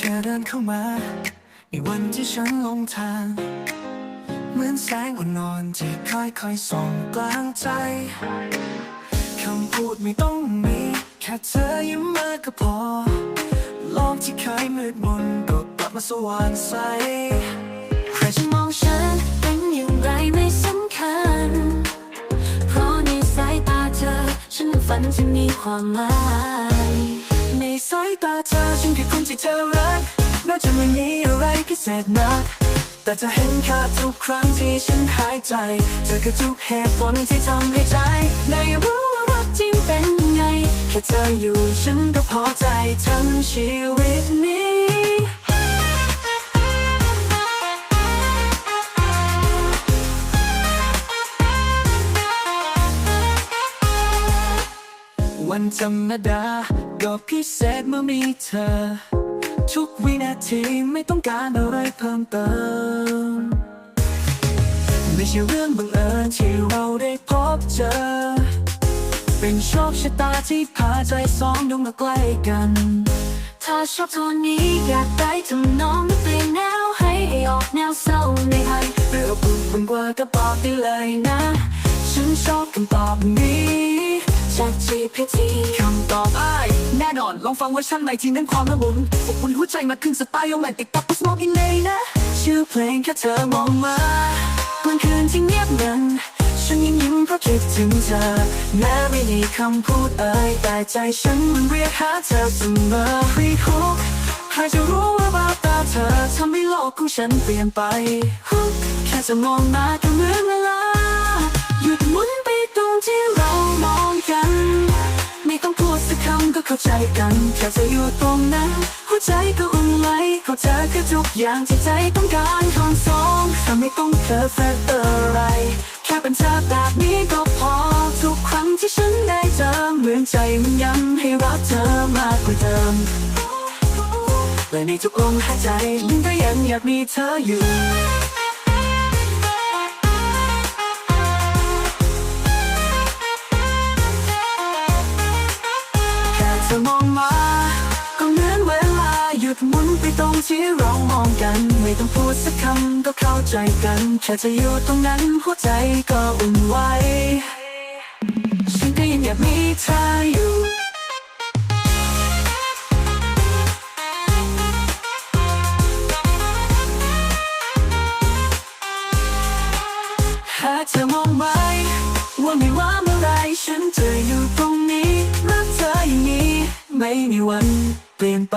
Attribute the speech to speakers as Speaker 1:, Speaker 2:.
Speaker 1: ธอเดินเข้ามา ในวันที่ฉันลงทาง เหมือนแสงอ่อนๆที่ค่อยๆส่องกลางใจ คำพูดไม่ต้องมี แค่เธอยิ้มมาก็พอ โลกที่เคยมืดมนก็กลับมาสว่างใส
Speaker 2: ใครจะมองฉันเป็นอย่างไรไม่สำคัญ เพราะในสายตาเธอ ฉันฝันจะมีความหมาย
Speaker 1: ในสายตาเธอฉันคือคนที่เธอรัก จะไม่มีอะไรพิเศษนัก แต่จะเห็นค่าทุกครั้งที่ฉันหายใจ เธอคือทุกเหตุผลที่ทำให้ใจ ในรู้ว่ารักจริงเป็นไง แค่เธออยู่ฉันก็พอใจทั้งชีวิตนี้วันธรรมดาก็พิเศษเมื่อมีเธอ ทุกวินาทีไม่ต้องการอะไรเพิ่มเติม ไม่ใช่เรื่องบังเอิญที่เราได้พบเจอ เป็นโชคชะตาที่พาใจสองดวงมาใกล้กัน
Speaker 2: ถ้าชอบโทนนี้อยากได้ทำนองเปลี่ยนแนวให้ออกแนวเศร้าในไทย
Speaker 1: เรื่องบุญบุญกว่าก็บอกได้เลยนะ ฉันชอบคำตอบนี้
Speaker 2: จาก GPT
Speaker 1: คำตอบอ้ายแน่น อนลองฟังเวอร์ชันใหม่ที่เน้นความละมุนอบอุ่นหัวใจมาขึ้นสไตล์โรแมนติกป๊อปสมองอินเลยนะ ชื่อเพลงแค่เธอมองมา
Speaker 2: วันคืนที่เงียบงัน
Speaker 1: ฉันยังยิ้มเพราะคิดถึงเธอ แม้ไม่มีคำพูดเอ่ยแต่ใจฉันมันเรียกหาเธอเสมอฟรีคุกใครจะรู้ว่าแววตาเธอทำให้โลกของฉันเปลี่ยนไปฮุกแค่จะมองมาก็เหมือนเวลาห เข้าใจกันแค่จะอยู่ตรงนั้นหัวใจก็อุ่นไหลเขาเธอคือทุกอย่างที่ใจต้องการของสองทำไม่ต้องเพอร์เฟกต์อะไร แค่เป็นเธอแบบนี้ก็พอทุกครั้งที่ฉันได้เจอเหมือนใจมันย้ำให้รักเธอมากกว่าเดิมและในทุกลมหายใจมันก็ยังอยากมีเธออยู่ ธอมองมา ก็เหมือนเวลาหยุดหมุนไปตรงที่เรามองกัน ไม่ต้องพูดสักคำก็เข้าใจกัน แค่จะอยู่ตรงนั้นหัวใจก็อุ่นไหวฉันก็ยังอยากมีเธออยู่หากเธอมอง ไม่มีวันเปลี่ยนไป